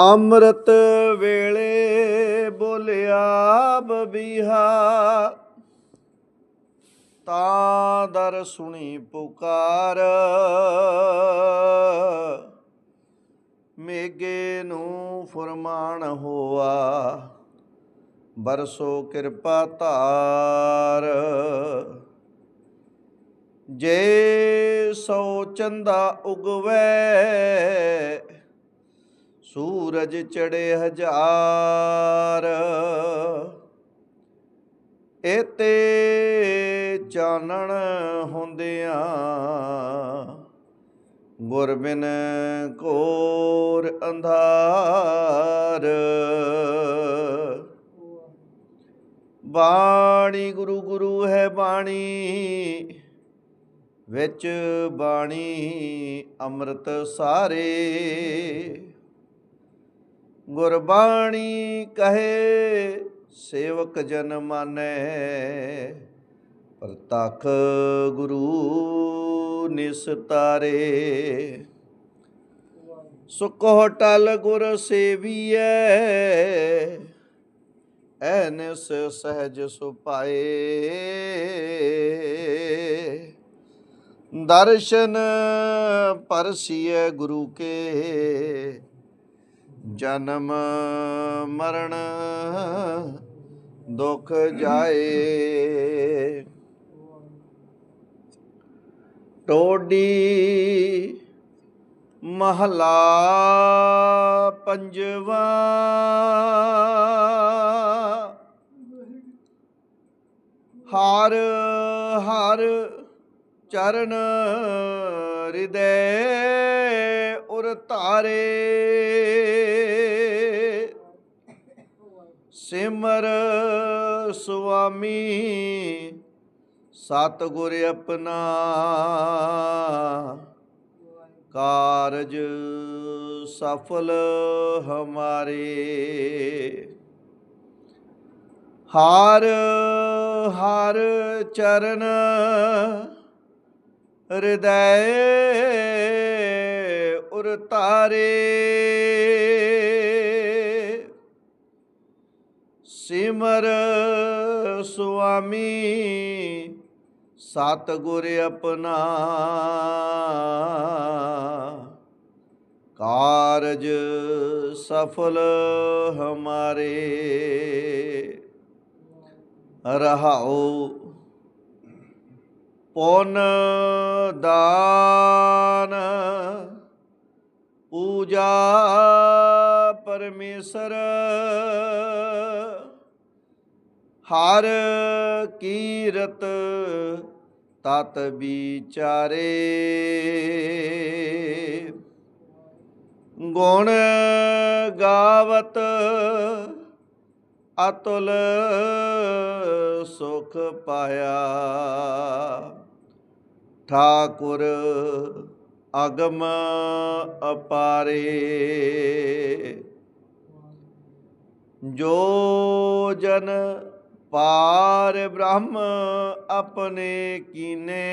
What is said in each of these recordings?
ਅੰਮ੍ਰਿਤ ਵੇਲੇ ਬੋਲਿਆ ਬਬੀਹਾ, ਤਾਂ ਦਰ ਸੁਣੀ ਪੁਕਾਰ। ਮੇਗੇ ਨੂੰ ਫਰਮਾਨ ਹੋਆ, ਬਰਸੋ ਕਿਰਪਾ ਧਾਰ। ਜੇ ਸੋ ਚੰਦਾ ਉਗਵੈ ਸੂਰਜ ਚੜੇ ਹਜ਼ਾਰ। ਇਤੇ ਚਾਨਣ ਹੁੰਦਿਆਂ ਗੁਰਬਿਨ ਕੋਰ ਅੰਧਾਰ। ਬਾਣੀ ਗੁਰੂ ਗੁਰੂ ਹੈ ਬਾਣੀ, ਵਿੱਚ ਬਾਣੀ ਅੰਮ੍ਰਿਤ ਸਾਰੇ ਗੁਰਬਾਣੀ ਕਹੇ, ਸੇਵਕ ਜਨ ਮਾਨੈ। ਪ੍ਰਤਖ ਗੁਰੂ ਨਿਸਤਾਰੇ ਸੁਕੋ ਟਲ ਗੁਰ ਸੇਵੀਐ ਐਨਸ ਸਹਿਜ ਸੁਪਾਏ। ਦਰਸ਼ਨ ਪਰਸੀਏ ਗੁਰੂ ਕੇ। ਜਨਮ ਮਰਨ ਦੁਖ ਜਾਏ। ਟੋਡੀ ਮਹਲਾ ਪੰਜਵਾ। ਹਰ ਹਰ ਚਰਨ ਹਿਰਦੈ ਉਰ ਧਾਰੇ। ਸਿਮਰ ਸੁਆਮੀ ਸਤਿਗੁਰ ਆਪਣਾ ਕਾਰਜ ਸਫਲ ਹਮਾਰੇ। ਹਾਰ ਹਾਰ ਚਰਨ ਹਿਰਦੈ ਉਰ ਤਾਰੇ। ਸਿਮਰ ਸੁਆਮੀ ਸਤਿਗੁਰ ਆਪਣਾ। ਕਾਰਜ ਸਫਲ ਹਮਾਰੇ। ਰਹਾਓ ਪੁੰਨ ਦਾਨ। ਪੂਜਾ ਪਰਮੇਸ਼ਰ। ਹਰ ਕੀਰਤ ਤਤ ਵਿਚਾਰੇ। ਗੁਣ ਗਾਵਤ ਅਤੁਲ ਸੁਖ ਪਾਇਆ। ਠਾਕੁਰ ਅਗਮ ਅਪਾਰੇ। ਜੋ ਜਨ ਪਾਰ ਬ੍ਰਹਮ ਆਪਣੇ ਕੀਨੇ,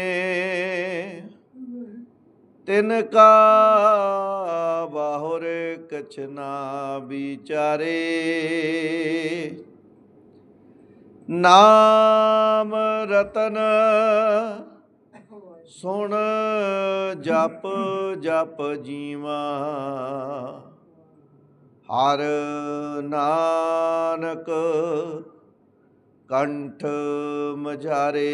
ਤਿਨ ਕਾ ਬਾਹੁਰ ਕਛ ਨਾ ਵਿਚਾਰੇ। ਨਾਮ ਰਤਨ ਸੁਣ ਜਪ ਜਪ ਜੀਵਾ ਹਰ ਨਾਨਕ ਕੰਠ ਮਝਾਰੇ।